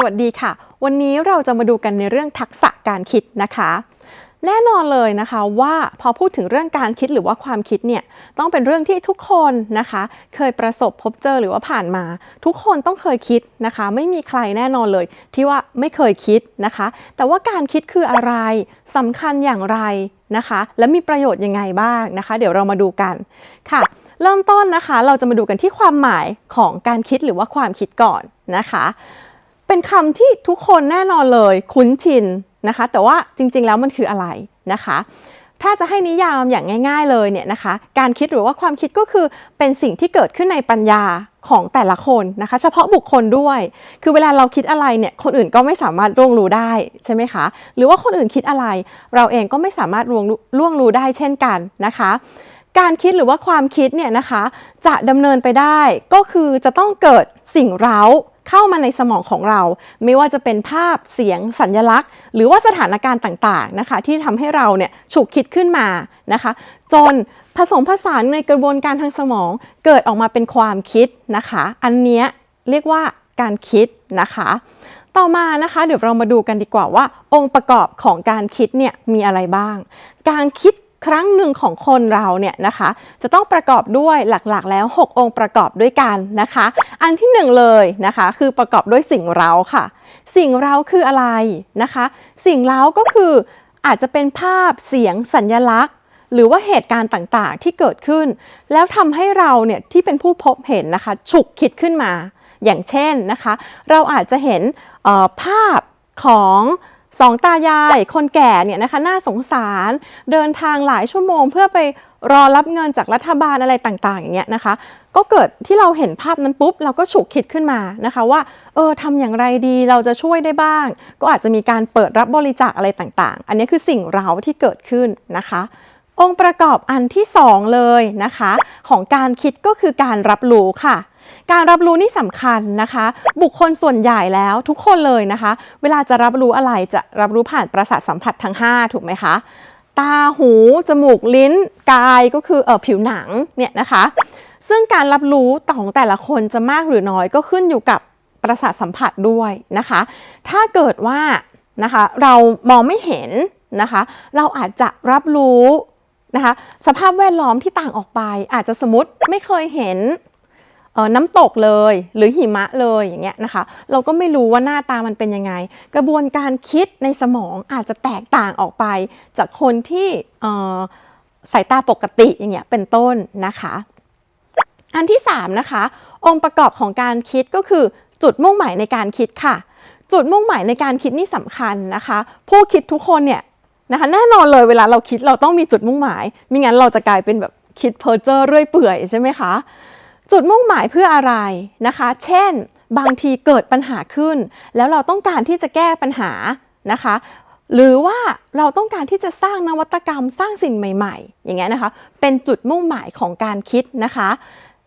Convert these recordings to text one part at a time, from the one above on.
สวัสดีค่ะ วันนี้เราจะมาดูกันในเรื่องทักษะการคิดนะคะ แน่นอนเลยนะคะว่าพอพูดถึงเรื่องการคิดหรือว่าความคิดเนี่ยต้องเป็นเรื่องที่ทุกคนนะคะ เคยประสบพบเจอหรือว่าผ่านมา ทุกคนต้องเคยคิดนะคะ ไม่มีใครแน่นอนเลย ที่ว่าไม่เคยคิดนะคะ แต่ว่าการคิดคืออะไรสำคัญอย่างไรนะคะ และมีประโยชน์ยังไงบ้างนะคะ เดี๋ยวเรามาดูกันค่ะ เริ่มต้นนะคะ เราจะมาดูกันที่ความหมายของการคิดหรือว่าความคิดก่อนนะคะ เป็นคำที่ทุกคนแน่นอนเลยคุ้นชินนะคะ แต่ว่าจริงๆแล้วมันคืออะไรนะคะ ถ้าจะให้นิยามอย่างง่าย ๆเลยเนี่ยนะคะ การคิดหรือว่าความคิดก็คือเป็นสิ่งที่เกิดขึ้นในปัญญาของแต่ละคนนะคะ เฉพาะบุคคลด้วย คือเวลาเราคิดอะไรเนี่ยคนอื่นก็ไม่สามารถล่วงรู้ได้ใช่ไหมคะ หรือว่าคนอื่นคิดอะไร เราเองก็ไม่สามารถร่วงรู้ได้เช่นกันนะคะ การคิดหรือว่าความคิดเนี่ยนะคะจะดำเนินไปได้ก็คือจะต้องเกิดสิ่งเร้าเข้ามาในสมองของเรา ไม่ว่าจะเป็นภาพเสียงสัญญลักษณ์ หรือว่าสถานการณ์ต่างๆนะคะ ที่ทำให้เราเนี่ยฉุกคิดขึ้นมานะคะ จนผสมผสานในกระบวนการทางสมอง เกิดออกมาเป็นความคิดนะคะ อันเนี้ยเรียกว่าการคิดนะคะ ต่อมานะคะเดี๋ยวเรามาดูกันดีกว่าว่า องค์ประกอบของการคิดเนี่ยมีอะไรบ้าง การคิด ครั้งหนึ่งของคนเราเนี่ยนะคะ จะต้องประกอบด้วยหลักๆ แล้ว 6 องค์ประกอบด้วยกันนะคะ อันที่หนึ่งเลยนะคะ คือประกอบด้วยสิ่งเร้าค่ะ สิ่งเร้าคืออะไรนะคะ สิ่งเร้าก็คืออาจจะเป็นภาพเสียงสัญญลักษณ์ หรือว่าเหตุการณ์ต่างๆที่เกิดขึ้น แล้วทำให้เราเนี่ยที่เป็นผู้พบเห็นนะคะ ฉุกคิดขึ้นมา อย่างเช่นนะคะ เราอาจจะเห็นออภาพของ สองตายายคนแก่เนี่ยนะคะน่าสงสารเดินทางหลายชั่วโมง เพื่อไปรอรับเงินจากรัฐบาลอะไรต่างๆ อย่างเงี้ยนะคะ ก็เกิดที่เราเห็นภาพนั้นปุ๊บ เราก็ฉุกคิดขึ้นมานะคะว่าเออทำอย่างไรดีเราจะช่วยได้บ้าง ก็อาจจะมีการเปิดรับบริจาคอะไรต่างๆ อันนี้คือสิ่งเราที่เกิดขึ้นนะคะ องค์ประกอบอันที่สองเลยนะคะ ของการคิดก็คือการรับรู้ค่ะ การรับรู้นี่สำคัญนะคะ บุคคลส่วนใหญ่แล้วทุกคนเลยนะคะ เวลาจะรับรู้อะไรจะรับรู้ผ่านประสาทสัมผัสทั้ง 5 ถูกไหมคะ ตาหู จมูกลิ้น กายก็คือเออผิวหนังเนี่ยนะคะ ซึ่งการรับรู้ของแต่ละคนจะมากหรือน้อยก็ขึ้นอยู่กับประสาทสัมผัสด้วยนะคะ ถ้าเกิดว่านะคะเรามองไม่เห็นนะคะ เราอาจจะรับรู้นะคะสภาพแวดล้อมที่ต่างออกไป อาจจะสมมติไม่เคยเห็น น้ำตกเลยหรือหิมะเลยอย่างเงี้ยนะคะ เราก็ไม่รู้ว่าหน้าตามันเป็นยังไง กระบวนการคิดในสมองอาจจะแตกต่างออกไป จากคนที่เอ่อสายตาปกติอย่างเงี้ยเป็นต้นนะคะ อันที่3นะคะองค์ประกอบของการคิดก็คือจุดมุ่งหมายในการคิดค่ะ จุดมุ่งหมายในการคิดนี่สำคัญนะคะ ผู้คิดทุกคนเนี่ยนะคะแน่นอนเลยเวลาเราคิดเราต้องมีจุดมุ่งหมายม่งั้นเราจะกลายเป็นแบบคิดเพ้อเจ้อเรื่อยเปื่อยใช่ไหมคะ จุดมุ่งหมายเพื่ออะไรนะคะ เช่น บางทีเกิดปัญหาขึ้น แล้วเราต้องการที่จะแก้ปัญหานะคะ หรือว่าเราต้องการที่จะสร้างนวัตกรรมสร้างสิ่งใหม่ ๆ อย่างเงี้ยนะคะ เป็นจุดมุ่งหมายของการคิดนะคะ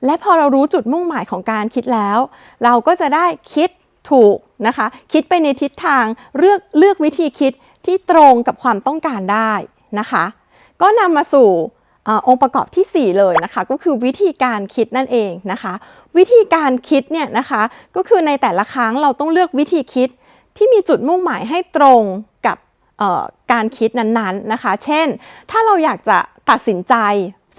และพอเรารู้จุดมุ่งหมายของการคิดแล้ว เราก็จะได้คิดถูกนะคะ คิดไปในทิศทางเลือกเลือกวิธีคิดที่ตรงกับความต้องการได้นะคะ ก็นำมาสู่ อองค์ประกอบทีสี่ 4 เลยนะคะก็คือวิธีการคิดนั่นเองนะคะ วิธีการคิดเนี่ยนะคะก็คือในแต่ละครั้งเราต้องเลือกวิธีคิดที่มีจุดมุ่งหมายให้ตรงกับการคิดนั้นๆนะคะ เช่น ถ้าเราอยากจะตัดสินใจ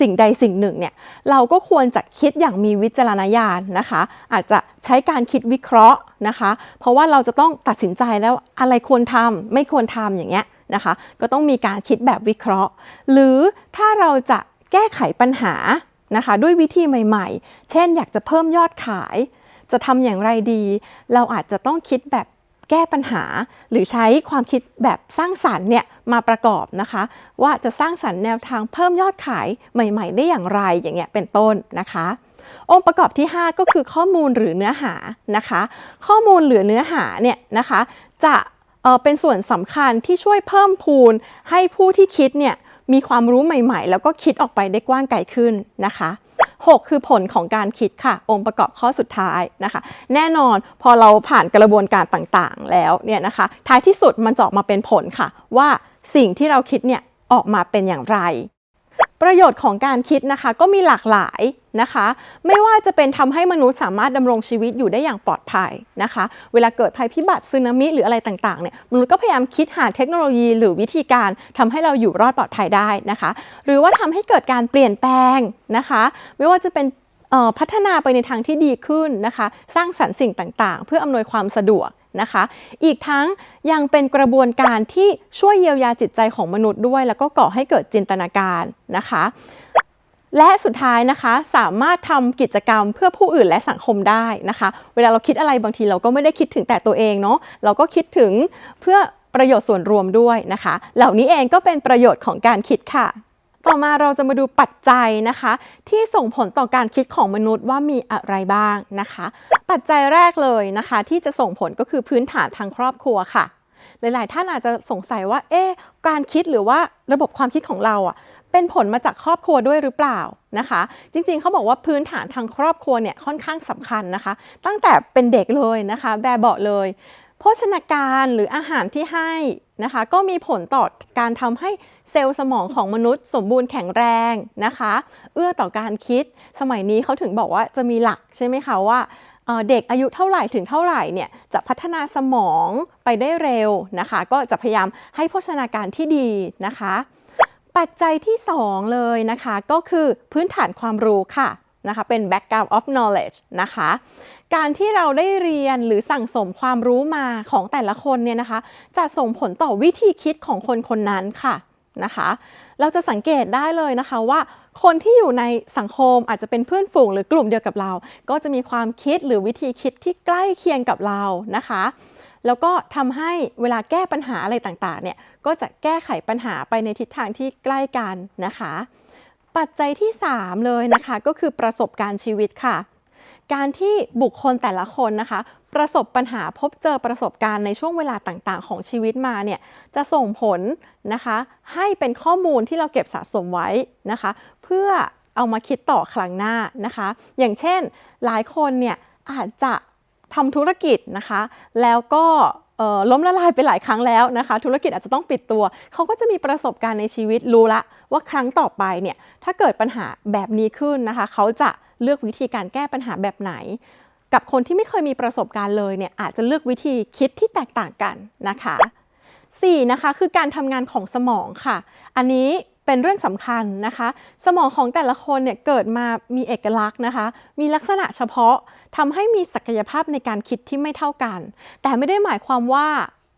สิ่งใดสิ่งหนึ่งเนี่ยเราก็ควรจะคิดอย่างมีวิจารณญาณนะคะ อาจจะใช้การคิดวิเคราะห์นะคะ เพราะว่าเราจะต้องตัดสินใจแล้วอะไรควรทำไม่ควรทำอย่างเงี้ย นะคะ ก็ต้องมีการคิดแบบวิเคราะห์ หรือถ้าเราจะแก้ไขปัญหานะคะด้วยวิธีใหม่ๆ เช่น อยากจะเพิ่มยอดขาย จะทำอย่างไรดี เราอาจจะต้องคิดแบบแก้ปัญหา หรือใช้ความคิดแบบสร้างสรรค์เนี่ยมาประกอบนะคะ ว่าจะสร้างสรรค์แนวทางเพิ่มยอดขายใหม่ๆ ได้อย่างไรอย่างเงี้ยเป็นต้นนะคะ องค์ประกอบที่ 5 ก็คือข้อมูลหรือเนื้อหานะคะ ข้อมูลหรือเนื้อหาเนี่ยนะคะ จะ เป็นส่วนสำคัญที่ช่วยเพิ่มพูนให้ผู้ที่คิดเนี่ยมีความรู้ใหม่ๆ แล้วก็คิดออกไปได้กว้างไกลขึ้นนะคะ 6 คือผลของการคิดค่ะ องค์ประกอบข้อสุดท้ายนะคะ แน่นอนพอเราผ่านกระบวนการต่างๆ แล้วเนี่ยนะคะ ท้ายที่สุดมันจะออกมาเป็นผลค่ะ ว่าสิ่งที่เราคิดเนี่ยออกมาเป็นอย่างไร ประโยชน์ของการคิดนะคะก็มีหลากหลายนะคะ ไม่ว่าจะเป็นทำให้มนุษย์สามารถดำรงชีวิตอยู่ได้อย่างปลอดภัยนะคะ เวลาเกิดภัยพิบัติสึนามิหรืออะไรต่างๆเนี่ยมนุษย์ก็พยายามคิดหาเทคโนโลยี หรือวิธีการทำให้เราอยู่รอดปลอดภัยได้นะคะ หรือว่าทำให้เกิดการเปลี่ยนแปลงนะคะ ไม่ว่าจะเป็นพัฒนาไปในทางที่ดีขึ้นนะคะ สร้างสรรค์สิ่งต่างๆ เพื่ออำนวยความสะดวก นะคะ อีกทั้งยังเป็นกระบวนการที่ช่วยเยียวยาจิตใจของมนุษย์ด้วย แล้วก็ก่อให้เกิดจินตนาการนะคะ และสุดท้ายนะคะสามารถทำกิจกรรมเพื่อผู้อื่นและสังคมได้นะคะ เวลาเราคิดอะไรบางทีเราก็ไม่ได้คิดถึงแต่ตัวเองเนาะเราก็คิดถึงเพื่อประโยชน์ส่วนรวมด้วยนะคะ เหล่านี้เองก็เป็นประโยชน์ของการคิดค่ะ ต่อมาเราจะมาดูปัจจัยนะคะ ที่ส่งผลต่อการคิดของมนุษย์ว่ามีอะไรบ้างนะคะ ปัจจัยแรกเลยนะคะ ที่จะส่งผลก็คือพื้นฐานทางครอบครัวค่ะ หลาย ๆ ท่านอาจจะสงสัยว่า เอ๊ะการคิดหรือว่าระบบความคิดของเราอะเป็นผลมาจากครอบครัวด้วยหรือเปล่านะคะ จริง ๆ เขาบอกว่าพื้นฐานทางครอบครัวเนี่ยค่อนข้างสำคัญนะคะ ตั้งแต่เป็นเด็กเลยนะคะ แบบเบาะเลย โภชนาการหรืออาหารที่ให้นะคะ ก็มีผลต่อการทำให้เซลล์สมองของมนุษย์สมบูรณ์แข็งแรงนะคะ เอื้อต่อการคิดสมัยนี้เขาถึงบอกว่าจะมีหลักใช่ไหมคะว่าเด็กอายุเท่าไหร่ถึงเท่าไหร่เนี่ยจะพัฒนาสมองไปได้เร็วนะคะ ก็จะพยายามให้โภชนาการที่ดีนะคะ ปัจจัยที่ 2 เลยนะคะ ก็คือพื้นฐานความรู้ค่ะ นะคะเป็น background of knowledge นะคะ การที่เราได้เรียนหรือสั่งสมความรู้มาของแต่ละคนเนี่ยนะคะ จะส่งผลต่อวิธีคิดของคนคนนั้นค่ะนะคะ เราจะสังเกตได้เลยนะคะว่าคนที่อยู่ในสังคมอาจจะเป็นเพื่อนฝูงหรือกลุ่มเดียวกับเรา ก็จะมีความคิดหรือวิธีคิดที่ใกล้เคียงกับเรานะคะ แล้วก็ทำให้เวลาแก้ปัญหาอะไรต่างๆเนี่ยก็จะแก้ไขปัญหาไปในทิศทางที่ใกล้กันนะคะ ปัจจัยที่ 3 เลยนะคะก็คือประสบการณ์ชีวิตค่ะ การที่บุคคลแต่ละคนนะคะ ประสบปัญหาพบเจอประสบการณ์ในช่วงเวลาต่างๆ ของชีวิตมาเนี่ยจะส่งผลนะคะ ให้เป็นข้อมูลที่เราเก็บสะสมไว้นะคะ เพื่อเอามาคิดต่อครั้งหน้านะคะ อย่างเช่นหลายคนเนี่ยอาจจะทำธุรกิจนะคะ แล้วก็ ล้มละลายไปหลายครั้งแล้วนะคะ ธุรกิจอาจจะต้องปิดตัว เขาก็จะมีประสบการณ์ในชีวิตรู้ละ ว่าครั้งต่อไปเนี่ยถ้าเกิดปัญหาแบบนี้ขึ้นนะคะ เขาจะเลือกวิธีการแก้ปัญหาแบบไหน กับคนที่ไม่เคยมีประสบการณ์เลยเนี่ยอาจจะเลือกวิธีคิดที่แตกต่างกันนะคะ 4 นะคะคือการทำงานของสมองค่ะ อันนี้ เป็นเรื่องสำคัญนะคะ สมองของแต่ละคนเนี่ยเกิดมามีเอกลักษณ์นะคะ มีลักษณะเฉพาะทำให้มีศักยภาพในการคิดที่ไม่เท่ากัน แต่ไม่ได้หมายความว่า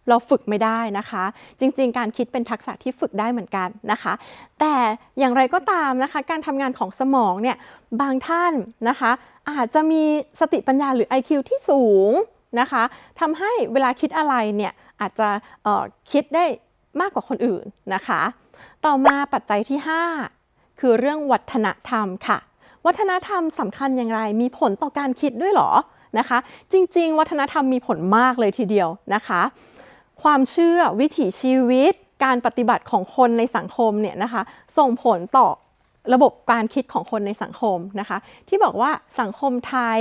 เราฝึกไม่ได้นะคะ จริงๆ การคิดเป็นทักษะที่ฝึกได้เหมือนกันนะคะ แต่อย่างไรก็ตามนะคะ การทำงานของสมองเนี่ยบางท่านนะคะ อาจจะมีสติปัญญาหรือ IQ ที่สูงนะคะทำให้เวลาคิดอะไรเนี่ยอาจจะออคิดได้มากกว่าคนอื่นนะคะ ต่อมาปัจจัยที่ 5 คือเรื่องวัฒนธรรมค่ะ วัฒนธรรมสำคัญอย่างไร มีผลต่อการคิดด้วยหรอนะคะ จริง ๆ วัฒนธรรมมีผลมากเลยทีเดียวนะคะ ความเชื่อวิถีชีวิต การปฏิบัติของคนในสังคมเนี่ยนะคะ ส่งผลต่อระบบการคิดของคนในสังคมนะคะ ที่บอกว่าสังคมไทย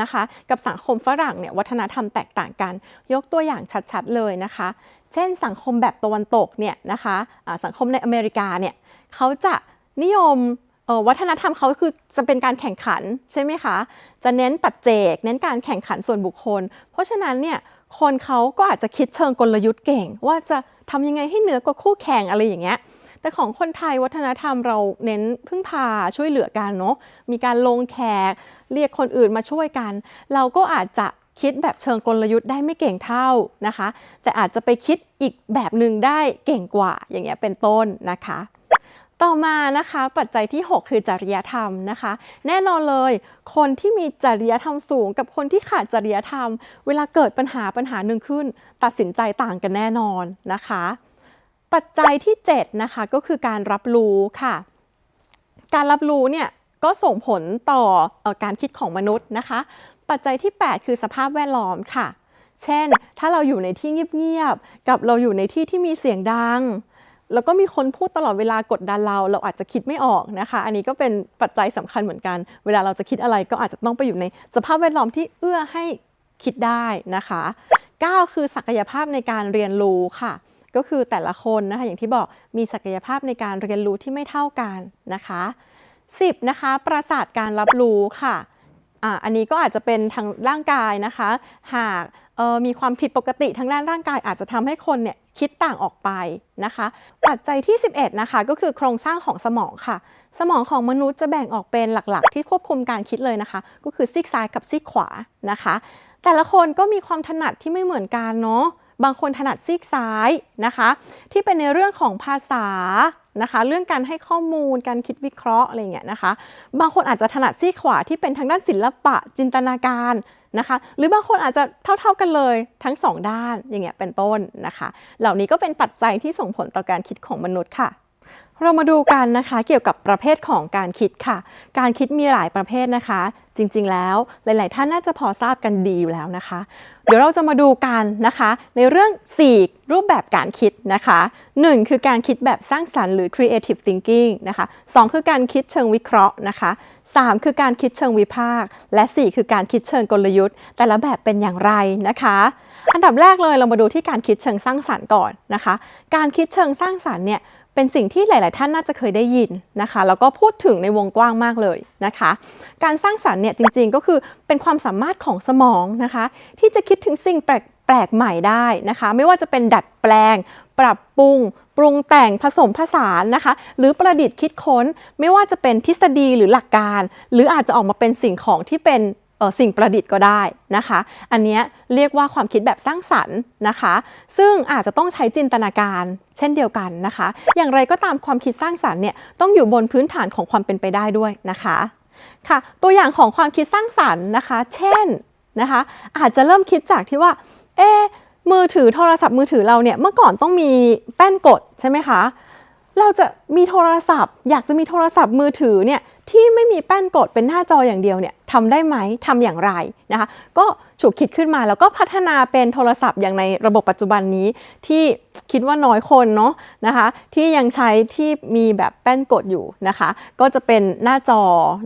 นะคะ กับสังคมฝรั่งเนี่ยวัฒนธรรมแตกต่างกัน ยกตัวอย่างชัดๆเลยนะคะ เช่นสังคมแบบตะวันตกเนี่ยนะคะอ่าสังคมในอเมริกาเนี่ยเขาจะนิยมวัฒนธรรมเขาคือจะเป็นการแข่งขันใช่ไหมคะ จะเน้นปัจเจก เน้นการแข่งขันส่วนบุคคล เพราะฉะนั้นเนี่ยคนเขาก็อาจจะคิดเชิงกลยุทธ์เก่ง ว่าจะทำยังไงให้เหนือกว่าคู่แข่งอะไรอย่างเงี้ยแต่ของคนไทยวัฒนธรรมเราเน้นพึ่งพาช่วยเหลือกันเนาะมีการลงแขกเรียกคนอื่นมาช่วยกัน เราก็อาจจะ คิดแบบเชิงกลยุทธ์ได้ไม่เก่งเท่านะคะ แต่อาจจะไปคิดอีกแบบหนึ่งได้เก่งกว่าอย่างเงี้ยเป็นต้นนะคะ ต่อมานะคะปัจจัยที่ 6 คือจริยธรรมนะคะ แน่นอนเลย คนที่มีจริยธรรมสูง กับคนที่ขาดจริยธรรม เวลาเกิดปัญหาปัญหาหนึ่งขึ้น ตัดสินใจต่างกันแน่นอนนะคะ ปัจจัยที่ 7 นะคะก็คือการรับรู้ค่ะ การรับรู้เนี่ยก็ส่งผลต่อออการคิดของมนุษย์นะคะ ปัจจัยที่ 8 คือสภาพแวดล้อมค่ะ เช่น ถ้าเราอยู่ในที่เงียบๆ กับเราอยู่ในที่ที่มีเสียงดัง แล้วก็มีคนพูดตลอดเวลากดดันเรา เราอาจจะคิดไม่ออกนะคะ อันนี้ก็เป็นปัจจัยสำคัญเหมือนกัน เวลาเราจะคิดอะไรก็อาจจะต้องไปอยู่ในสภาพแวดล้อมที่เอื้อให้คิดได้นะคะ 9 คือศักยภาพในการเรียนรู้ค่ะ ก็คือแต่ละคนนะคะอย่างที่บอกมีศักยภาพในการเรียนรู้ที่ไม่เท่ากันนะคะ 10 นะคะ ประสาทการรับรู้ค่ะ อันนี้ก็อาจจะเป็นทางร่างกายนะคะ หากมีความผิดปกติทางด้านร่างกายอาจจะทำให้คนเนี่ยคิดต่างออกไปนะคะปัจจัยที่ 11 นะคะ ก็คือโครงสร้างของสมองค่ะ สมองของมนุษย์จะแบ่งออกเป็นหลักๆ ที่ควบคุมการคิดเลยนะคะ ก็คือซีกซ้ายกับซีกขวานะคะ แต่ละคนก็มีความถนัดที่ไม่เหมือนกันเนาะบางคนถนัดซีกซ้ายนะคะ ที่เป็นในเรื่องของภาษา นะคะ เรื่องการให้ข้อมูลการคิดวิเคราะห์อะไรเงี้ยนะคะ บางคนอาจจะถนัดซีขวาที่เป็นทางด้านศิลปะจินตนาการนะคะ หรือบางคนอาจจะเท่า ๆกันเลยทั้งสองด้านอย่างเงี้ยเป็นต้นนะคะ เหล่านี้ก็เป็นปัจจัยที่ส่งผลต่อการคิดของมนุษย์ค่ะ เรามาดูกันนะคะเกี่ยวกับประเภทของการคิดค่ะ การคิดมีหลายประเภทนะคะ จริงๆ แล้วหลาย ๆ ท่านน่าจะพอทราบกันดีอยู่แล้วนะคะ เดี๋ยวเราจะมาดูกันนะคะ ในเรื่อง 4 รูปแบบการคิดนะคะ 1 คือการคิดแบบสร้างสรรค์หรือ creative thinking นะคะ 2 คือการคิดเชิงวิเคราะห์นะคะ 3 คือการคิดเชิงวิพากษ์และ 4 คือการคิดเชิงกลยุทธ์ แต่ละแบบเป็นอย่างไรนะคะ อันดับแรกเลยเรามาดูที่การคิดเชิงสร้างสรรค์ก่อนนะคะ การคิดเชิงสร้างสรรค์เนี่ย เป็นสิ่งที่หลาย ๆ ท่านน่าจะเคยได้ยินนะคะ แล้วก็พูดถึงในวงกว้างมากเลยนะคะ การสร้างสรรค์เนี่ยจริง ๆ ก็คือเป็นความสามารถของสมองนะคะ ที่จะคิดถึงสิ่งแปลกแปลกใหม่ได้นะคะ ไม่ว่าจะเป็นดัดแปลง ปรับปรุง ปรุงแต่งผสมผสานนะคะ หรือประดิษฐ์คิดค้น ไม่ว่าจะเป็นทฤษฎีหรือหลักการ หรืออาจจะออกมาเป็นสิ่งของที่เป็น สิ่งประดิษฐ์ก็ได้นะคะ อันนี้เรียกว่าความคิดแบบสร้างสรรค์นะคะ ซึ่งอาจจะต้องใช้จินตนาการเช่นเดียวกันนะคะ อย่างไรก็ตามความคิดสร้างสรรค์เนี่ยต้องอยู่บนพื้นฐานของความเป็นไปได้ด้วยนะคะค่ะ ตัวอย่างของความคิดสร้างสรรค์นะคะ เช่นนะคะ อาจจะเริ่มคิดจากที่ว่า เอ๊ะมือถือโทรศัพท์มือถือเราเนี่ยเมื่อก่อนต้องมีแป้นกดใช่ไหมคะ เราจะมีโทรศัพท์ อยากจะมีโทรศัพท์มือถือเนี่ยที่ไม่มีแป้นกดเป็นหน้าจออย่างเดียวเนี่ย ทำได้ไหมทำอย่างไรนะคะก็ฉุกคิดขึ้นมาแล้วก็พัฒนาเป็นโทรศัพท์อย่างในระบบปัจจุบันนี้ที่คิดว่าน้อยคนเนาะนะคะที่ยังใช้ที่มีแบบแป้นกดอยู่นะคะ ก็จะเป็นหน้าจอ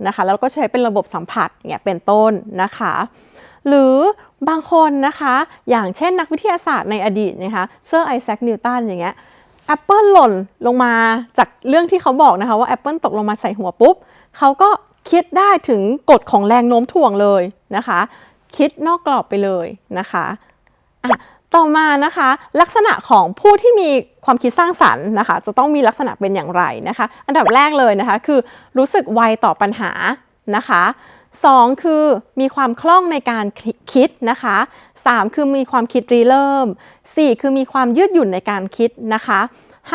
นะคะแล้วก็ใช้เป็นระบบสัมผัสอย่างเงี้ยเป็นต้นนะคะหรือบางคนนะคะ อย่างเช่นนักวิทยาศาสตร์ในอดีตนะคะเซอร์ไอแซคนิวตันอย่างเงี้ยแอปเปิลหล่นลงมาจากเรื่องที่เขาบอกนะคะว่าแอปเปิลตกลงมาใส่หัวปุ๊บเขาก็ คิดได้ถึงกฎของแรงโน้มถ่วงเลยนะคะ คิดนอกกรอบไปเลยนะคะอะต่อมานะคะลักษณะของผู้ที่มีความคิดสร้างสรรค์นะคะ จะต้องมีลักษณะเป็นอย่างไรนะคะ อันดับแรกเลยนะคะคือรู้สึกไวต่อปัญหานะคะ2คือมีความคล่องในการคิดนะคะ3คือมีความคิดรีเริ่ม4คือมีความยืดหยุ่นในการคิดนะคะ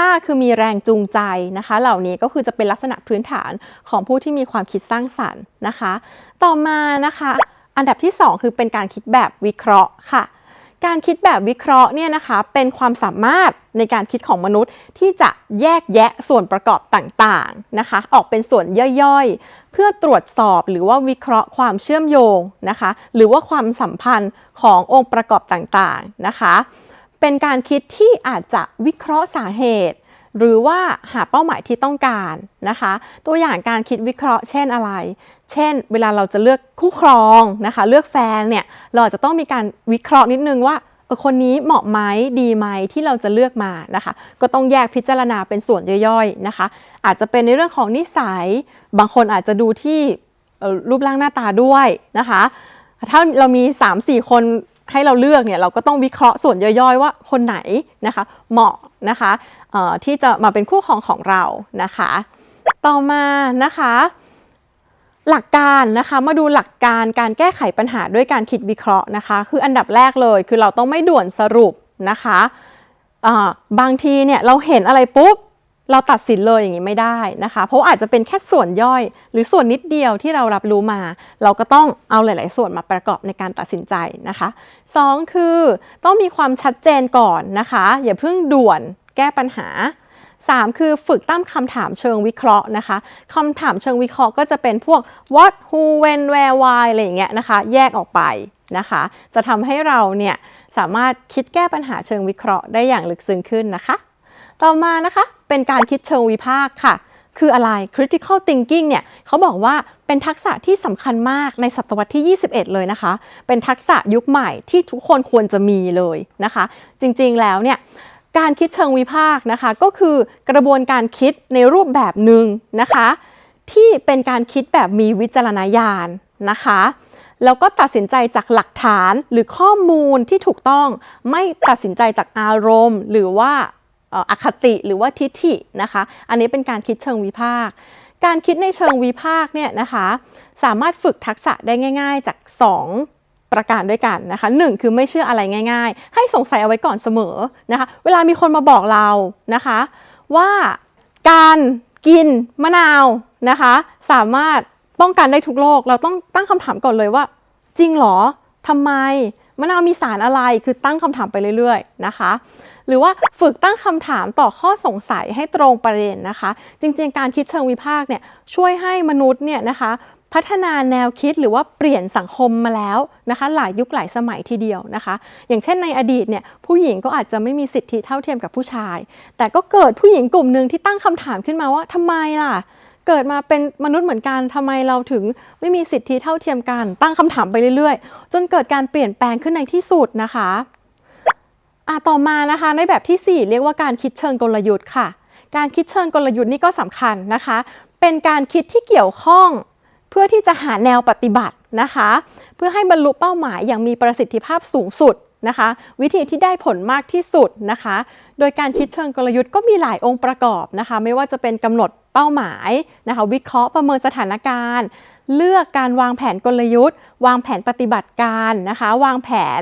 5 คือมีแรงจูงใจนะคะ เหล่านี้ก็คือจะเป็นลักษณะพื้นฐานของผู้ที่มีความคิดสร้างสรรค์นะคะ ต่อมานะคะ อันดับที่ 2 คือเป็นการคิดแบบวิเคราะห์ค่ะ การคิดแบบวิเคราะห์เนี่ยนะคะเป็นความสามารถในการคิดของมนุษย์ที่จะแยกแยะส่วนประกอบต่างๆนะคะ ออกเป็นส่วนย่อยๆ เพื่อตรวจสอบหรือว่าวิเคราะห์ความเชื่อมโยงนะคะ หรือว่าความสัมพันธ์ขององค์ประกอบต่างๆนะคะ เป็นการคิดที่อาจจะวิเคราะห์สาเหตุ หรือว่าหาเป้าหมายที่ต้องการนะคะ ตัวอย่างการคิดวิเคราะห์ เช่นอะไร เช่น เวลาเราจะเลือกคู่ครองนะคะ เลือกแฟนเนี่ยเราจะต้องมีการวิเคราะห์นิดนึงว่าคนนี้เหมาะไหมดีไหมที่เราจะเลือกมานะคะ ก็ต้องแยกพิจารณาเป็นส่วนย่อยๆนะคะ อาจจะเป็นในเรื่องของนิสัย บางคนอาจจะดูที่รูปร่างหน้าตาด้วยนะคะ ถ้าเรามี 3-4 คน ให้เราเลือกเนี่ยเราก็ต้องวิเคราะห์ส่วนย่อยๆ ว่าคนไหนนะคะเหมาะนะคะที่จะมาเป็นคู่ครองของเรานะคะ ต่อมานะคะหลักการนะคะมาดูหลักการการแก้ไขปัญหาด้วยการคิดวิเคราะห์นะคะ คืออันดับแรกเลยคือเราต้องไม่ด่วนสรุปนะคะบางทีเนี่ยเราเห็นอะไรปุ๊บ เราตัดสินเลยอย่างนี้ไม่ได้นะคะ เพราะอาจจะเป็นแค่ส่วนย่อย หรือส่วนนิดเดียวที่เรารับรู้มา เราก็ต้องเอาหลาย ๆ ส่วนมาประกอบในการตัดสินใจนะคะสองคือต้องมีความชัดเจนก่อนนะคะ อย่าเพิ่งด่วนแก้ปัญหา 3 คือฝึกตั้งคำถามเชิงวิเคราะห์นะคะคำถามเชิงวิเคราะห์ก็จะเป็นพวก what who when where why อะไรอย่างเงี้ยนะคะ แยกออกไปนะคะ จะทำให้เราเนี่ยสามารถคิดแก้ปัญหาเชิงวิเคราะห์ได้อย่างลึกซึ้งขึ้นนะคะ ต่อมานะคะ เป็นการคิดเชิงวิพากษ์ค่ะ คืออะไร critical thinking เนี่ยเขาบอกว่าเป็นทักษะที่สำคัญมากในศตวรรษที่ 21 เลยนะคะ เป็นทักษะยุคใหม่ที่ทุกคนควรจะมีเลยนะคะ จริงๆแล้วเนี่ยการคิดเชิงวิพากษ์นะคะ ก็คือกระบวนการคิดในรูปแบบหนึ่งนะคะ ที่เป็นการคิดแบบมีวิจารณญาณนะคะแล้วก็ตัดสินใจจากหลักฐานหรือข้อมูลที่ถูกต้องไม่ตัดสินใจจากอารมณ์ หรือว่า อคติหรือว่าทิฏฐินะคะ อันนี้เป็นการคิดเชิงวิพากษ์การคิดในเชิงวิพากษ์เนี่ยนะคะสามารถฝึกทักษะได้ง่าย ๆ จาก 2ประการด้วยกันนะคะหนึ่งคือไม่เชื่ออะไรง่าย ๆ ให้สงสัยเอาไว้ก่อนเสมอนะคะ เวลามีคนมาบอกเรานะคะ ว่าการกินมะนาวนะคะ สามารถป้องกันได้ทุกโรคเราต้องตั้งคำถามก่อนเลยว่า จริงหรอทำไม มะนาวมีสารอะไรคือตั้งคำถามไปเรื่อยๆนะคะ หรือว่าฝึกตั้งคำถามต่อข้อสงสัยให้ตรงประเด็นนะคะ จริงๆ การคิดเชิงวิพากษ์เนี่ยช่วยให้มนุษย์เนี่ยนะคะพัฒนาแนวคิดหรือว่าเปลี่ยนสังคมมาแล้วนะคะหลายยุคหลายสมัยทีเดียวนะคะ อย่างเช่นในอดีตเนี่ยผู้หญิงก็อาจจะไม่มีสิทธิเท่าเทียมกับผู้ชาย แต่ก็เกิดผู้หญิงกลุ่มหนึ่งที่ตั้งคำถามขึ้นมาว่าทำไมล่ะ เกิดมาเป็นมนุษย์เหมือนกันทำไมเราถึงไม่มีสิทธิเท่าเทียมกัน ตั้งคำถามไปเรื่อยๆ จนเกิดการเปลี่ยนแปลงขึ้นในที่สุดนะคะอะต่อมานะคะในแบบที่ 4 เรียกว่าการคิดเชิงกลยุทธ์ค่ะ การคิดเชิงกลยุทธ์นี่ก็สำคัญนะคะ เป็นการคิดที่เกี่ยวข้องเพื่อที่จะหาแนวปฏิบัตินะคะ เพื่อให้บรรลุเป้าหมายอย่างมีประสิทธิภาพสูงสุดนะคะ วิธีที่ได้ผลมากที่สุดนะคะ โดยการคิดเชิงกลยุทธ์ก็มีหลายองค์ประกอบนะคะ ไม่ว่าจะเป็นกำหนด เป้าหมายนะคะวิเคราะห์ประเมินสถานการณ์ เลือกการวางแผนกลยุทธ์ วางแผนปฏิบัติการนะคะ วางแผน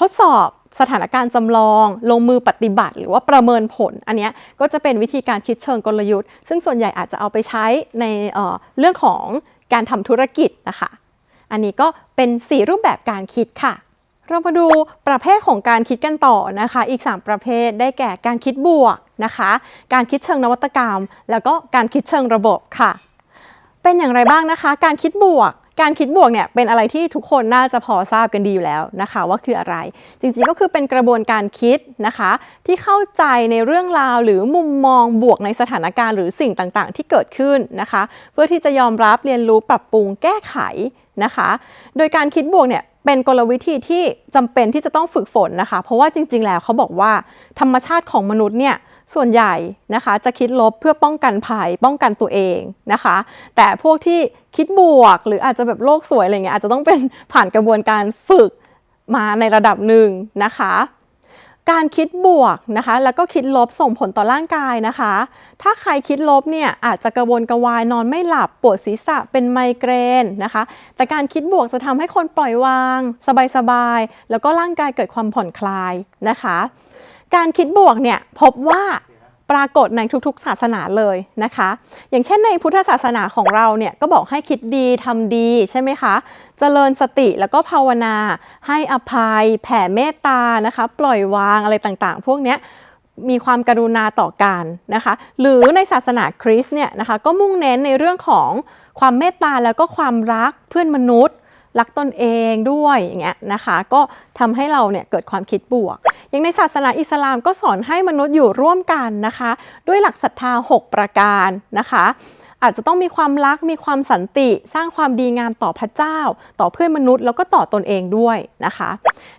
ทดสอบสถานการณ์จำลอง ลงมือปฏิบัติ หรือว่าประเมินผล อันนี้ก็จะเป็นวิธีการคิดเชิงกลยุทธ์ ซึ่งส่วนใหญ่อาจจะเอาไปใช้ในเเรื่องของการทำธุรกิจนะคะ อันนี้ก็เป็น 4 รูปแบบการคิดค่ะ เรามาดูประเภทของการคิดกันต่อนะคะ อีก 3 ประเภทได้แก่การคิดบวกนะคะ การคิดเชิงนวัตกรรม แล้วก็การคิดเชิงระบบค่ะ เป็นอย่างไรบ้างนะคะ การคิดบวก การคิดบวกเนี่ยเป็นอะไรที่ทุกคนน่าจะพอทราบกันดีอยู่แล้วนะคะ ว่าคืออะไร จริงๆก็คือเป็นกระบวนการคิดนะคะ ที่เข้าใจในเรื่องราวหรือมุมมองบวกในสถานการณ์หรือสิ่งต่างๆ ที่เกิดขึ้นนะคะ เพื่อที่จะยอมรับเรียนรู้ปรับปรุงแก้ไขนะคะ โดยการคิดบวกเนี่ย เป็นกลวิธีที่จำเป็นที่จะต้องฝึกฝนนะคะ เพราะว่าจริง ๆ แล้วเขาบอกว่าธรรมชาติของมนุษย์เนี่ยส่วนใหญ่นะคะจะคิดลบเพื่อป้องกันภัยป้องกันตัวเองนะคะ แต่พวกที่คิดบวก หรืออาจจะแบบโลกสวยอะไรเงี้ยอาจจะต้องเป็นผ่านกระบวนการฝึกมาในระดับหนึ่งนะคะ การคิดบวกนะคะ แล้วก็คิดลบส่งผลต่อร่างกายนะคะ ถ้าใครคิดลบเนี่ยอาจจะกระวนกระวายนอนไม่หลับปวดศีรษะเป็นไมเกรนนะคะ แต่การคิดบวกจะทำให้คนปล่อยวาง สบายๆ แล้วก็ร่างกายเกิดความผ่อนคลายนะคะ การคิดบวกเนี่ยพบว่า ปรากฏในทุกๆ ศาสนาเลยนะคะ อย่างเช่นในพุทธศาสนาของเราเนี่ยก็บอกให้คิดดีทำดีใช่ไหมคะเจริญสติแล้วก็ภาวนา ให้อภัย แผ่เมตตานะคะ ปล่อยวางอะไรต่างๆ พวกเนี้ยมีความกรุณาต่อกันนะคะ หรือในศาสนาคริสต์เนี่ยนะคะก็มุ่งเน้นในเรื่องของความเมตตาแล้วก็ความรักเพื่อนมนุษย์ รักตนเองด้วยอย่างเงี้ยนะคะก็ทำให้เราเนี่ยเกิดความคิดบวก อย่างในศาสนาอิสลามก็สอนให้มนุษย์อยู่ร่วมกันนะคะ ด้วยหลักศรัทธา 6 ประการนะคะอาจจะต้องมีความรักมีความสันติ สร้างความดีงามต่อพระเจ้า ต่อเพื่อนมนุษย์แล้วก็ต่อตนเองด้วยนะคะ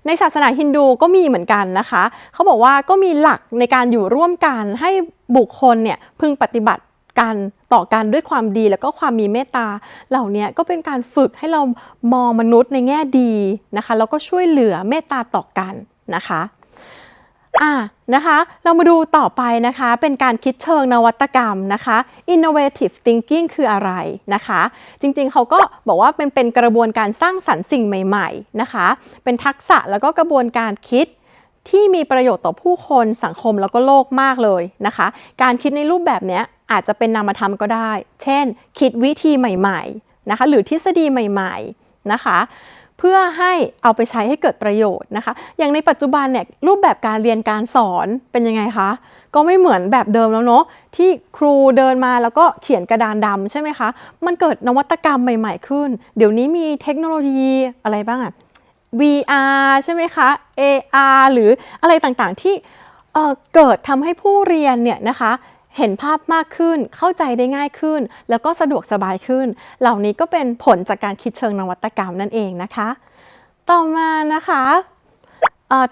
ในศาสนาฮินดูก็มีเหมือนกันนะคะ เขาบอกว่าก็มีหลักในการอยู่ร่วมกันให้บุคคลเนี่ยพึงปฏิบัติ กันต่อกันด้วยความดีแล้วก็ความมีเมตตา เหล่านี้ก็เป็นการฝึกให้เรามองมนุษย์ในแง่ดีนะคะแล้วก็ช่วยเหลือเมตตาต่อกันนะคะอะนะคะ เรามาดูต่อไปนะคะ เป็นการคิดเชิงนวัตกรรมนะคะ innovative thinking คืออะไรนะคะ จริงๆ เขาก็บอกว่าเป็นเป็นกระบวนการสร้างสรรค์สิ่งใหม่ๆนะคะ เป็นทักษะแล้วก็กระบวนการคิดที่มีประโยชน์ต่อผู้คนสังคมแล้วก็โลกมากเลยนะคะ การคิดในรูปแบบเนี้ย อาจจะเป็นนามธรรมก็ได้ เช่น คิดวิธีใหม่ๆนะคะ หรือทฤษฎีใหม่ๆนะคะ เพื่อให้เอาไปใช้ให้เกิดประโยชน์นะคะ อย่างในปัจจุบันเนี่ยรูปแบบการเรียนการสอนเป็นยังไงคะ ก็ไม่เหมือนแบบเดิมแล้วเนาะที่ครูเดินมาแล้วก็เขียนกระดานดำใช่ไหมคะ มันเกิดนวัตกรรมใหม่ ๆ ขึ้น เดี๋ยวนี้มีเทคโนโลยีอะไรบ้างอะ VR ใช่ไหมคะ AR หรืออะไรต่างๆที่เอ่อเกิดทำให้ผู้เรียนเนี่ยนะคะ เห็นภาพมากขึ้น เข้าใจได้ง่ายขึ้น แล้วก็สะดวกสบายขึ้น เหล่านี้ก็เป็นผลจากการคิดเชิงนวัตกรรมนั่นเองนะคะ ต่อมานะคะ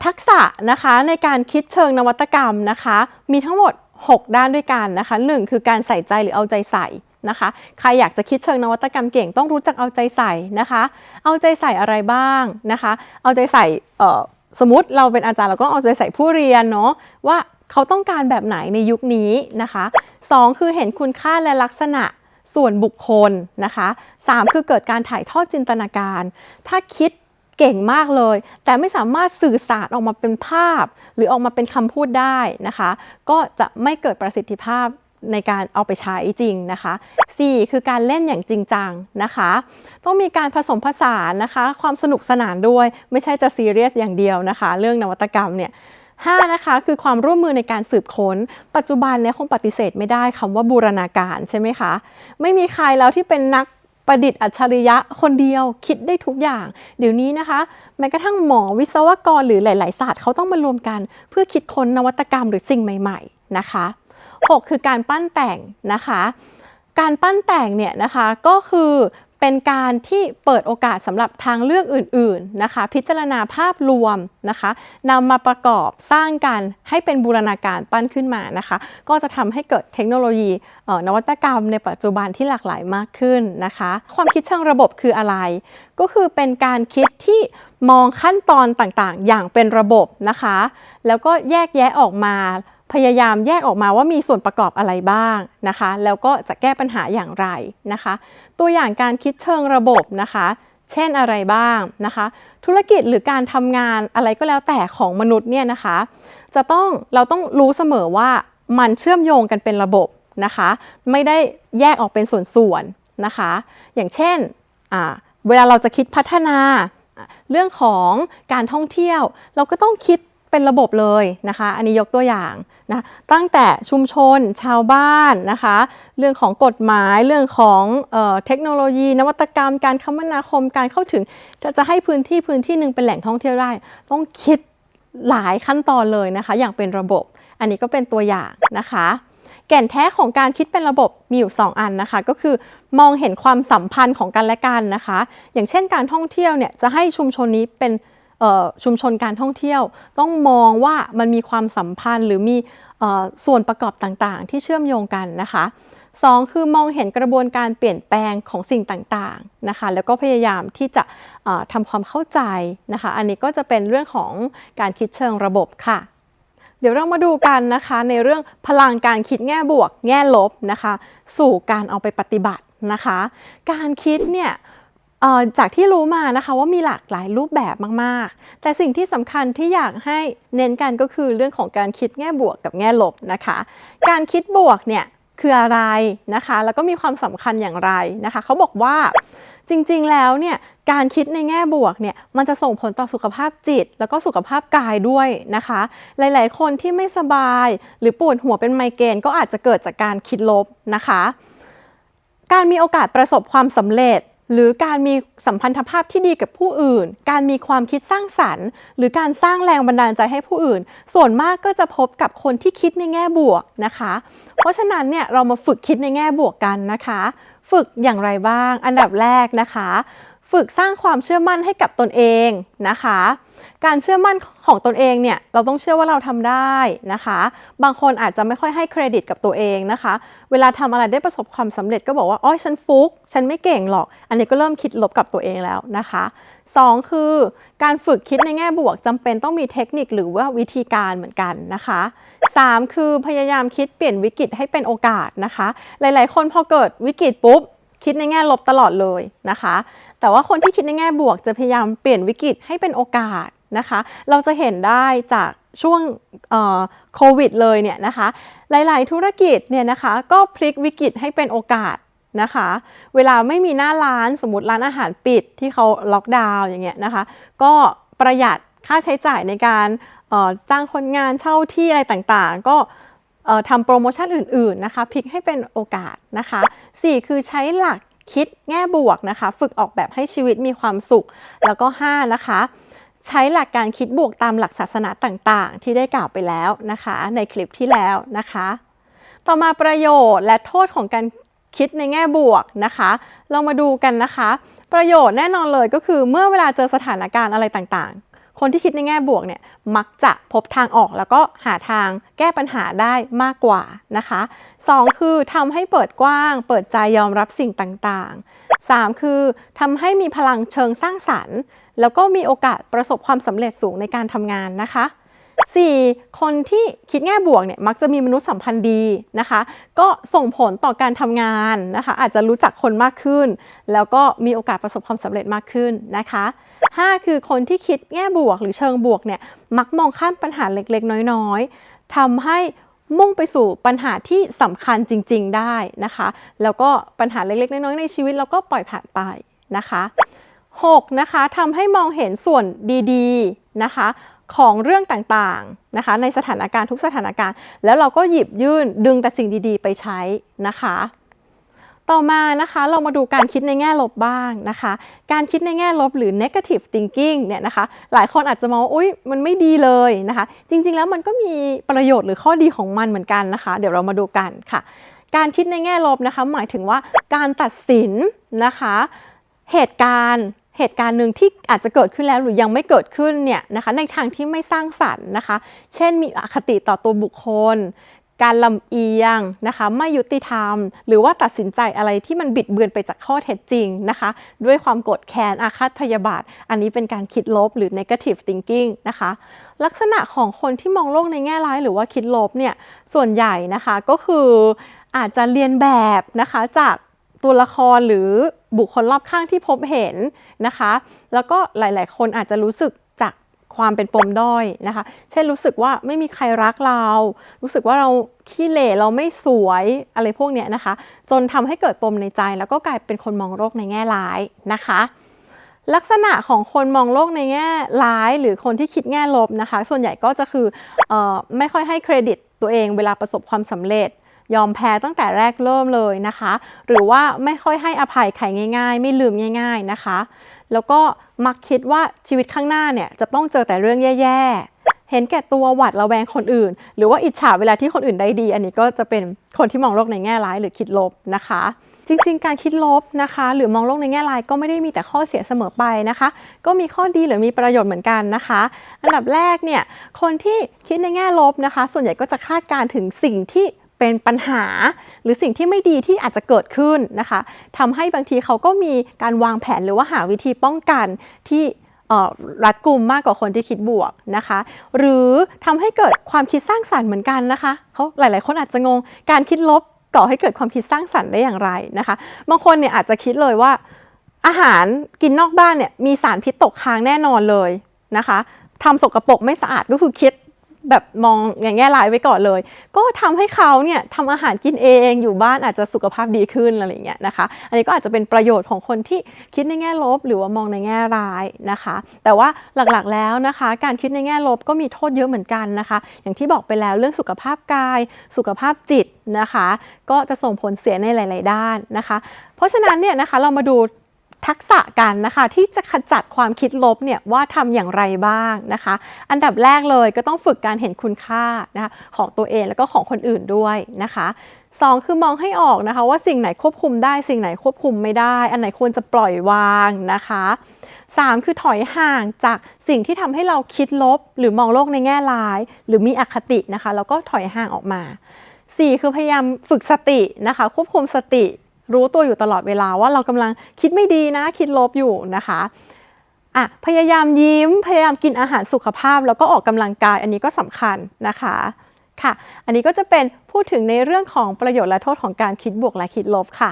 ทักษะนะคะในการคิดเชิงนวัตกรรมนะคะ มีทั้งหมด 6 ด้านด้วยกันนะคะหนึ่งคือการใส่ใจหรือเอาใจใส่นะคะ ใครอยากจะคิดเชิงนวัตกรรมเก่งต้องรู้จักเอาใจใส่นะคะ เอาใจใส่อะไรบ้างนะคะ เอาใจใส่สมมติเราเป็นอาจารย์เราก็เอาใจใส่ผู้เรียนเนาะว่า เขาต้องการแบบไหนในยุคนี้นะคะสองคือเห็นคุณค่าและลักษณะส่วนบุคคลนะคะสามคือเกิดการถ่ายทอดจินตนาการ ถ้าคิดเก่งมากเลย แต่ไม่สามารถสื่อสารออกมาเป็นภาพ หรือออกมาเป็นคำพูดได้นะคะ ก็จะไม่เกิดประสิทธิภาพในการเอาไปใช้จริงนะคะ 4 คือการเล่นอย่างจริงจังนะคะ ต้องมีการผสมผสานนะคะ ความสนุกสนานด้วย ไม่ใช่จะซีเรียสอย่างเดียวนะคะ เรื่องนวัตกรรมเนี่ย 5นะคะคือความร่วมมือในการสืบค้น ปัจจุบันเนี่ยคงปฏิเสธไม่ได้คำว่าบูรณาการใช่ไหมคะ ไม่มีใครแล้วที่เป็นนักประดิษฐ์อัจฉริยะคนเดียวคิดได้ทุกอย่าง เดี๋ยวนี้นะคะ แม้กระทั่งหมอวิศวกรหรือหลาย ๆ ศาสตร์เขาต้องมารวมกัน เพื่อคิดค้นนวัตกรรมหรือสิ่งใหม่ ๆ นะคะ 6 คือการปั้นแต่งนะคะ การปั้นแต่งเนี่ยนะคะก็คือ เป็นการที่เปิดโอกาสสำหรับทางเลือกอื่นๆนะคะ พิจารณาภาพรวมนะคะนำมาประกอบสร้างกันให้เป็นบูรณาการปั้นขึ้นมานะคะ ก็จะทำให้เกิดเทคโนโลยีนวัตกรรมในปัจจุบันที่หลากหลายมากขึ้นนะคะ ความคิดเชิงระบบคืออะไร ก็คือเป็นการคิดที่มองขั้นตอนต่างๆ อย่างเป็นระบบนะคะ แล้วก็แยกแยะออกมา พยายามแยกออกมาว่ามีส่วนประกอบอะไรบ้างนะคะ แล้วก็จะแก้ปัญหาอย่างไรนะคะ ตัวอย่างการคิดเชิงระบบนะคะ เช่นอะไรบ้างนะคะ ธุรกิจหรือการทำงานอะไรก็แล้วแต่ของมนุษย์เนี่ยนะคะ จะต้องเราต้องรู้เสมอว่ามันเชื่อมโยงกันเป็นระบบนะคะ ไม่ได้แยกออกเป็นส่วนๆนะคะ อย่างเช่นเวลาเราจะคิดพัฒนาเรื่องของการท่องเที่ยว เราก็ต้องคิด เป็นระบบเลยนะคะ อันนี้ยกตัวอย่างนะตั้งแต่ชุมชนชาวบ้านนะคะ เรื่องของกฎหมายเรื่องของเออเทคโนโลยี นวัตกรรม การคมนาคมการเข้าถึงถ้าจะให้พื้นที่พื้นที่หนึ่งเป็นแหล่งท่องเที่ยวได้ ต้องคิดหลายขั้นตอนเลยนะคะ อย่างเป็นระบบ อันนี้ก็เป็นตัวอย่างนะคะแก่นแท้ของการคิดเป็นระบบมีอยู่ 2 อันนะคะ ก็คือมองเห็นความสัมพันธ์ของกันและกันนะคะ อย่างเช่นการท่องเที่ยวเนี่ยจะให้ชุมชนนี้เป็น ชุมชนการท่องเที่ยว ต้องมองว่ามันมีความสัมพันธ์หรือมีอส่วนประกอบต่างๆ ที่เชื่อมโยงกันนะคะสองคือมองเห็นกระบวนการเปลี่ยนแปลงของสิ่งต่างๆนะคะแล้วก็พยายามที่จะทำความเข้าใจนะคะอันนี้ก็จะเป็นเรื่องของการคิดเชิงระบบค่ะเดี๋ยวเรามาดูกันนะคะในเรื่องพลังการคิดแง่บวก แง่ลบนะคะ สู่การเอาไปปฏิบัตินะคะ การคิดเนี่ย จากที่รู้มานะคะว่ามีหลากหลายรูปแบบมาก ๆ แต่สิ่งที่สำคัญที่อยากให้เน้นกันก็คือเรื่องของการคิดแง่บวกกับแง่ลบนะคะ การคิดบวกเนี่ยคืออะไรนะคะ แล้วก็มีความสำคัญอย่างไรนะคะ เขาบอกว่าจริงๆ แล้วเนี่ยการคิดในแง่บวกเนี่ยมันจะส่งผลต่อสุขภาพจิต แล้วก็สุขภาพกายด้วยนะคะ หลายๆ คนที่ไม่สบาย หรือปวดหัวเป็นไมเกรนก็อาจจะเกิดจากการคิดลบนะคะ การมีโอกาสประสบความสำเร็จ หรือการมีสัมพันธภาพที่ดีกับผู้อื่น การมีความคิดสร้างสรรค์ หรือการสร้างแรงบันดาลใจให้ผู้อื่น ส่วนมากก็จะพบกับคนที่คิดในแง่บวกนะคะ เพราะฉะนั้นเนี่ยเรามาฝึกคิดในแง่บวกกันนะคะ ฝึกอย่างไรบ้าง อันดับแรกนะคะ ฝึกสร้างความเชื่อมั่นให้กับตนเองนะคะ การเชื่อมั่นของตนเองเนี่ยเราต้องเชื่อว่าเราทำได้นะคะ บางคนอาจจะไม่ค่อยให้เครดิตกับตัวเองนะคะ เวลาทำอะไรได้ประสบความสำเร็จก็บอกว่าอ้อยฉันฟุก ฉันไม่เก่งหรอก อันนี้ก็เริ่มคิดลบกับตัวเองแล้วนะคะสองคือการฝึกคิดในแง่บวกจำเป็นต้องมีเทคนิคหรือว่าวิธีการเหมือนกันนะคะสามคือพยายามคิดเปลี่ยนวิกฤตให้เป็นโอกาสนะคะ หลาย ๆ คนพอเกิดวิกฤตปุ๊บ คิดในแง่ลบตลอดเลยนะคะ แต่ว่าคนที่คิดในแง่บวกจะพยายามเปลี่ยนวิกฤตให้เป็นโอกาสนะคะ เราจะเห็นได้จากช่วงโควิดเลยเนี่ยนะคะ หลาย ๆ ธุรกิจเนี่ยนะคะก็พลิกวิกฤตให้เป็นโอกาสนะคะ เวลาไม่มีหน้าร้านสมมติร้านอาหารปิดที่เขาล็อกดาวน์อย่างเงี้ยนะคะ ก็ประหยัดค่าใช้จ่ายในการจ้างคนงานเช่าที่อะไรต่าง ๆ ก็ ทำโปรโมชั่นอื่นๆนะคะพลิกให้เป็นโอกาสนะคะ 4 คือใช้หลักคิดแง่บวกนะคะ ฝึกออกแบบให้ชีวิตมีความสุข แล้วก็ 5 นะคะ ใช้หลักการคิดบวกตามหลักศาสนาต่างๆ ที่ได้กล่าวไปแล้วนะคะ ในคลิปที่แล้วนะคะ ต่อมาประโยชน์และโทษของการคิดในแง่บวกนะคะ เรามาดูกันนะคะ ประโยชน์แน่นอนเลยก็คือเมื่อเวลาเจอสถานการณ์อะไรต่างๆ คนที่คิดในแง่บวกเนี่ยมักจะพบทางออกแล้วก็หาทางแก้ปัญหาได้มากกว่านะคะสองคือทำให้เปิดกว้าง เปิดใจยอมรับสิ่งต่างๆ 3 คือทำให้มีพลังเชิงสร้างสรรค์ แล้วก็มีโอกาสประสบความสำเร็จสูงในการทำงานนะคะ 4. คนที่คิดแง่บวกเนี่ยมักจะมีมนุษยสัมพันธ์ดีนะคะ ก็ส่งผลต่อการทำงานนะคะ อาจจะรู้จักคนมากขึ้น แล้วก็มีโอกาสประสบความสำเร็จมากขึ้นนะคะ 5. คือคนที่คิดแง่บวกหรือเชิงบวกเนี่ยมักมองข้ามปัญหาเล็กๆ น้อยๆทำให้มุ่งไปสู่ปัญหาที่สำคัญจริง ๆ ได้นะคะ แล้วก็ปัญหาเล็กๆ น้อยๆ ในชีวิตเราก็ปล่อยผ่านไปนะคะ 6. นะคะทำให้มองเห็นส่วนดีๆนะคะ ของเรื่องต่างๆนะคะ ในสถานการณ์ทุกสถานการณ์ แล้วเราก็หยิบยื่นดึงแต่สิ่งดีๆ ไปใช้นะคะ ต่อมานะคะเรามาดูการคิดในแง่ลบบ้างนะคะ การคิดในแง่ลบหรือ negative thinking เนี่ยนะคะ หลายคนอาจจะมองว่าอุ๊ยมันไม่ดีเลยนะคะ จริงๆแล้วมันก็มีประโยชน์หรือข้อดีของมันเหมือนกันนะคะ เดี๋ยวเรามาดูกันค่ะ การคิดในแง่ลบนะคะ หมายถึงว่าการตัดสินนะคะ เหตุการณ์ เหตุการณ์หนึ่งที่อาจจะเกิดขึ้นแล้วหรือยังไม่เกิดขึ้นเนี่ยนะคะในทางที่ไม่สร้างสรรค์นะคะ เช่นมีอคติต่อตัวบุคคล การลำเอียงนะคะไม่ยุติธรรม หรือว่าตัดสินใจอะไรที่มันบิดเบือนไปจากข้อเท็จจริงนะคะ ด้วยความโกรธแค้นอาฆาตพยาบาท อันนี้เป็นการคิดลบหรือ negative thinking นะคะ ลักษณะของคนที่มองโลกในแง่ร้ายหรือว่าคิดลบเนี่ยส่วนใหญ่นะคะก็คืออาจจะเรียนแบบนะคะจาก ตัวละครหรือบุคคลรอบข้างที่พบเห็นนะคะ แล้วก็หลาย ๆ คนอาจจะรู้สึกจากความเป็นปมด้อยนะคะ เช่นรู้สึกว่าไม่มีใครรักเรา รู้สึกว่าเราขี้เหร่เราไม่สวยอะไรพวกเนี้ยนะคะ จนทำให้เกิดปมในใจ แล้วก็กลายเป็นคนมองโลกในแง่ร้ายนะคะ ลักษณะของคนมองโลกในแง่ร้าย หรือคนที่คิดแง่ลบนะคะ ส่วนใหญ่ก็จะคือออไม่ค่อยให้เครดิตตัวเองเวลาประสบความสำเร็จ ยอมแพ้ตั้งแต่แรกเริ่มเลยนะคะ หรือว่าไม่ค่อยให้อภัยใครง่าย ๆ ไม่ลืมง่าย ๆนะคะ แล้วก็มักคิดว่าชีวิตข้างหน้าเนี่ยจะต้องเจอแต่เรื่องแย่ๆ เห็นแก่ตัวหวัดระแวงคนอื่น หรือว่าอิจฉาเวลาที่คนอื่นได้ดี อันนี้ก็จะเป็นคนที่มองโลกในแง่ร้ายหรือคิดลบนะคะจริงๆ การคิดลบนะคะ หรือมองโลกในแง่ร้ายก็ไม่ได้มีแต่ข้อเสียเสมอไปนะคะ ก็มีข้อดีหรือมีประโยชน์เหมือนกันนะคะ อันดับแรกเนี่ยคนที่คิดในแง่ลบนะคะ ส่วนใหญ่ก็จะคาดการณ์ถึงสิ่งที่ เป็นปัญหา หรือสิ่งที่ไม่ดีที่อาจจะเกิดขึ้นนะคะทำให้บางทีเขาก็มีการวางแผนหรือว่าหาวิธีป้องกันที่รัดกุมมากกว่าคนที่คิดบวกนะคะ หรือทำให้เกิดความคิดสร้างสรรค์เหมือนกันนะคะเขาหลาย ๆ คนอาจจะงงการคิดลบก่อให้เกิดความคิดสร้างสรรค์ได้อย่างไรนะคะ บางคนเนี่ยอาจจะคิดเลยว่า อาหารกินนอกบ้านเนี่ยมีสารพิษตกค้างแน่นอนเลยนะคะทำสกรปรกไม่สะอาดก็คือคิด แบบมองอย่างแง่ร้ายไว้ก่อนเลย ก็ทำให้เขาเนี่ยทำอาหารกินเองอยู่บ้านอาจจะสุขภาพดีขึ้นอะไรอย่างเงี้ยนะคะ อันนี้ก็อาจจะเป็นประโยชน์ของคนที่คิดในแง่ลบ หรือว่ามองในแง่ร้ายนะคะ แต่ว่าหลักๆแล้วนะคะ การคิดในแง่ลบก็มีโทษเยอะเหมือนกันนะคะ อย่างที่บอกไปแล้วเรื่องสุขภาพกาย สุขภาพจิตนะคะ ก็จะส่งผลเสียในหลาย ๆ ด้านนะคะ เพราะฉะนั้นเนี่ยนะคะเรามาดู ทักษะกันนะคะ ที่จะขจัดความคิดลบเนี่ยว่าทำอย่างไรบ้างนะคะ อันดับแรกเลยก็ต้องฝึกการเห็นคุณค่านะคะของตัวเองแล้วก็ของคนอื่นด้วยนะคะสองคือมองให้ออกนะคะ ว่าสิ่งไหนควบคุมได้สิ่งไหนควบคุมไม่ได้ อันไหนควรจะปล่อยวางนะคะ 3 คือถอยห่างจากสิ่งที่ทำให้เราคิดลบ หรือมองโลกในแง่ร้าย หรือมีอคตินะคะ แล้วก็ถอยห่างออกมา 4 คือพยายามฝึกสตินะคะ ควบคุมสติ รู้ตัวอยู่ตลอดเวลาว่าเรากำลังคิดไม่ดีนะ คิดลบอยู่นะคะอะพยายามยิ้ม พยายามกินอาหารสุขภาพ แล้วก็ออกกำลังกายอันนี้ก็สำคัญนะคะค่ะ อันนี้ก็จะเป็นพูดถึงในเรื่องของประโยชน์และโทษของการคิดบวกและคิดลบค่ะ